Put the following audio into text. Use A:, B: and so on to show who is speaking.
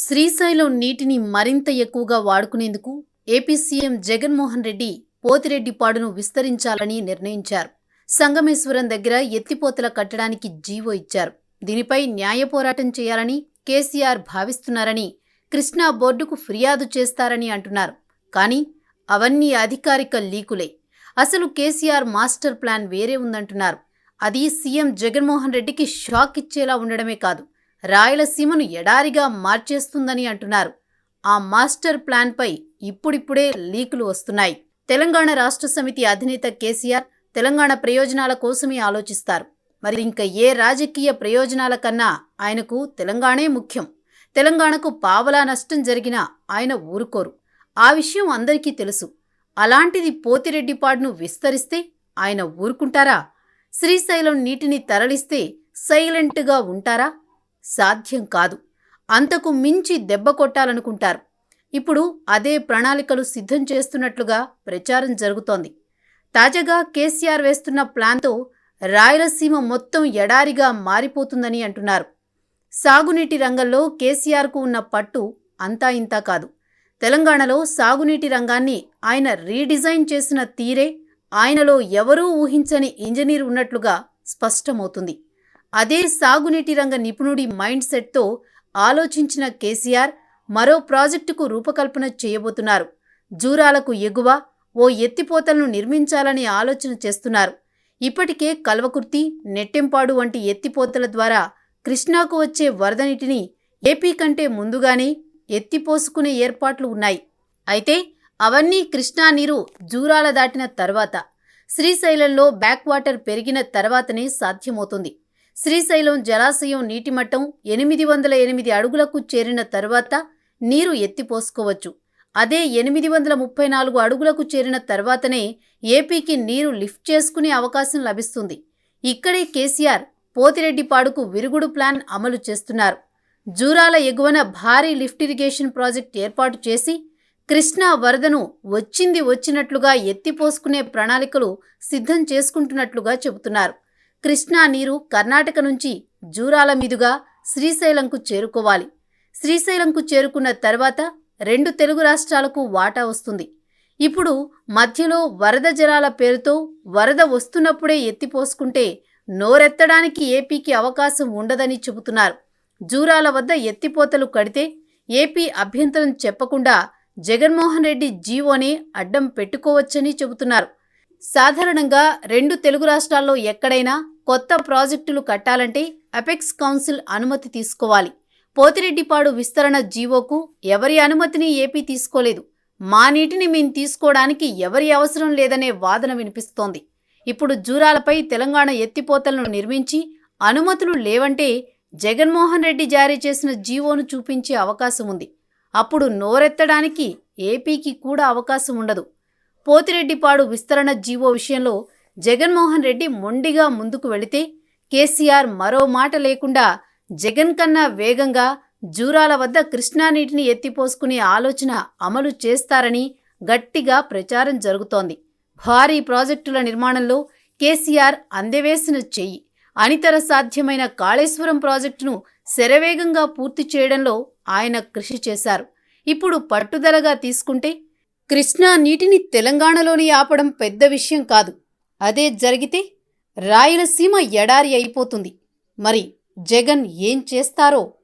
A: శ్రీశైలం నీటిని మరింత ఎక్కువగా వాడుకునేందుకు ఏపీ సీఎం జగన్మోహన్ రెడ్డి పోతిరెడ్డిపాడును విస్తరించాలని నిర్ణయించారు. సంగమేశ్వరం దగ్గర ఎత్తిపోతల కట్టడానికి జీవో ఇచ్చారు. దీనిపై న్యాయ పోరాటం చేయాలని కేసీఆర్ భావిస్తున్నారని కృష్ణా బోర్డుకు ఫిర్యాదు చేస్తారని అంటున్నారు. కానీ అవన్నీ అధికారిక లీకులే. అసలు కేసీఆర్ మాస్టర్ ప్లాన్ వేరే ఉందంటున్నారు. అది సీఎం జగన్మోహన్ రెడ్డికి షాక్ ఇచ్చేలా ఉండడమే కాదు. రాయలసీమను ఎడారిగా మార్చేస్తుందని అంటున్నారు. ఆ మాస్టర్ ప్లాన్పై ఇప్పుడిప్పుడే లీకులు వస్తున్నాయి. తెలంగాణ రాష్ట్ర సమితి అధినేత కేసీఆర్ తెలంగాణ ప్రయోజనాల కోసమే ఆలోచిస్తారు. మరి ఇంకా ఏ రాజకీయ ప్రయోజనాల కన్నా ఆయనకు తెలంగాణే ముఖ్యం. తెలంగాణకు పావలా నష్టం జరిగినా ఆయన ఊరుకోరు. ఆ విషయం అందరికీ తెలుసు. అలాంటిది పోతిరెడ్డిపాడును విస్తరిస్తే ఆయన ఊరుకుంటారా? శ్రీశైలం నీటిని తరలిస్తే సైలెంట్గా ఉంటారా? సాధ్యం కాదు. అంతకు మించి దెబ్బ కొట్టాలనుకుంటారు. ఇప్పుడు అదే ప్రణాళికలు సిద్ధం చేస్తున్నట్లుగా ప్రచారం జరుగుతోంది. తాజాగా కేసీఆర్ వేస్తున్న ప్లాన్తో రాయలసీమ మొత్తం ఎడారిగా మారిపోతుందని అంటున్నారు. సాగునీటి రంగంలో కేసీఆర్కు ఉన్న పట్టు అంతా ఇంతా కాదు. తెలంగాణలో సాగునీటి రంగాన్ని ఆయన రీడిజైన్ చేసిన తీరే ఆయనలో ఎవరూ ఊహించని ఇంజనీర్ ఉన్నట్లుగా స్పష్టమవుతుంది. అదే సాగునీటి రంగ నిపుణుడి మైండ్ సెట్తో ఆలోచించిన కేసీఆర్ మరో ప్రాజెక్టుకు రూపకల్పన చేయబోతున్నారు. జూరాలకు ఎగువ ఓ ఎత్తిపోతలను నిర్మించాలని ఆలోచన చేస్తున్నారు. ఇప్పటికే కల్వకుర్తి నెట్టెంపాడు వంటి ఎత్తిపోతల ద్వారా కృష్ణాకు వచ్చే వరద నీటిని ఏపీ కంటే ముందుగానే ఎత్తిపోసుకునే ఏర్పాట్లు ఉన్నాయి. అయితే అవన్నీ కృష్ణా నీరు జూరాల దాటిన తర్వాత శ్రీశైలంలో బ్యాక్ వాటర్ పెరిగిన తర్వాతనే సాధ్యమవుతుంది. శ్రీశైలం జలాశయం నీటి మట్టం ఎనిమిది వందల ఎనిమిది అడుగులకు చేరిన తర్వాత నీరు ఎత్తిపోసుకోవచ్చు. అదే ఎనిమిది వందల ముప్పై నాలుగు అడుగులకు చేరిన తర్వాతనే ఏపీకి నీరు లిఫ్ట్ చేసుకునే అవకాశం లభిస్తుంది. ఇక్కడే కేసీఆర్ పోతిరెడ్డిపాడుకు విరుగుడు ప్లాన్ అమలు చేస్తున్నారు. జూరాల ఎగువన భారీ లిఫ్ట్ ఇరిగేషన్ ప్రాజెక్ట్ ఏర్పాటు చేసి కృష్ణా వరదను వచ్చింది వచ్చినట్లుగా ఎత్తిపోసుకునే ప్రణాళికలు సిద్ధం చేసుకుంటున్నట్లుగా చెబుతున్నారు. కృష్ణా నీరు కర్ణాటక నుంచి జూరాల మీదుగా శ్రీశైలంకు చేరుకోవాలి. శ్రీశైలంకు చేరుకున్న తర్వాత రెండు తెలుగు రాష్ట్రాలకు వాటా వస్తుంది. ఇప్పుడు మధ్యలో వరద జలాల పేరుతో వరద వస్తున్నప్పుడే ఎత్తిపోసుకుంటే నోరెత్తడానికి ఏపీకి అవకాశం ఉండదని చెబుతున్నారు. జూరాల వద్ద ఎత్తిపోతలు కడితే ఏపీ అభ్యంతరం చెప్పకుండా జగన్మోహన్ రెడ్డి జీవోనే అడ్డం పెట్టుకోవచ్చని చెబుతున్నారు. సాధారణంగా రెండు తెలుగు రాష్ట్రాల్లో ఎక్కడైనా కొత్త ప్రాజెక్టులు కట్టాలంటే అపెక్స్ కౌన్సిల్ అనుమతి తీసుకోవాలి. పోతిరెడ్డిపాడు విస్తరణ జీవోకు ఎవరి అనుమతిని ఏపీ తీసుకోలేదు. మా నీటిని మేము తీసుకోవడానికి ఎవరి అవసరం లేదనే వాదన వినిపిస్తోంది. ఇప్పుడు జూరాలపై తెలంగాణ ఎత్తిపోతలను నిర్మించి అనుమతులు లేవంటే జగన్మోహన్ రెడ్డి జారీ చేసిన జీవోను చూపించే అవకాశం ఉంది అప్పుడు నోరెత్తడానికి ఏపీకి కూడా అవకాశం ఉండదు పోతిరెడ్డిపాడు విస్తరణ జీవో విషయంలో జగన్మోహన్ రెడ్డి మొండిగా ముందుకు వెళితే కేసీఆర్ మరో మాట లేకుండా జగన్ కన్నా వేగంగా జూరాల వద్ద కృష్ణానీటిని ఎత్తిపోసుకునే ఆలోచన అమలు చేస్తారని గట్టిగా ప్రచారం జరుగుతోంది. భారీ ప్రాజెక్టుల నిర్మాణంలో కేసీఆర్ అందవేసిన చెయ్యి. అనితర సాధ్యమైన కాళేశ్వరం ప్రాజెక్టును శరవేగంగా పూర్తి చేయడంలో ఆయన కృషి చేశారు. ఇప్పుడు పట్టుదలగా తీసుకుంటే కృష్ణా నీటిని తెలంగాణలోని ఆపడం పెద్ద విషయం కాదు. అదే జరిగితే రాయలసీమ ఎడారి అయిపోతుంది. మరి జగన్ ఏం చేస్తారో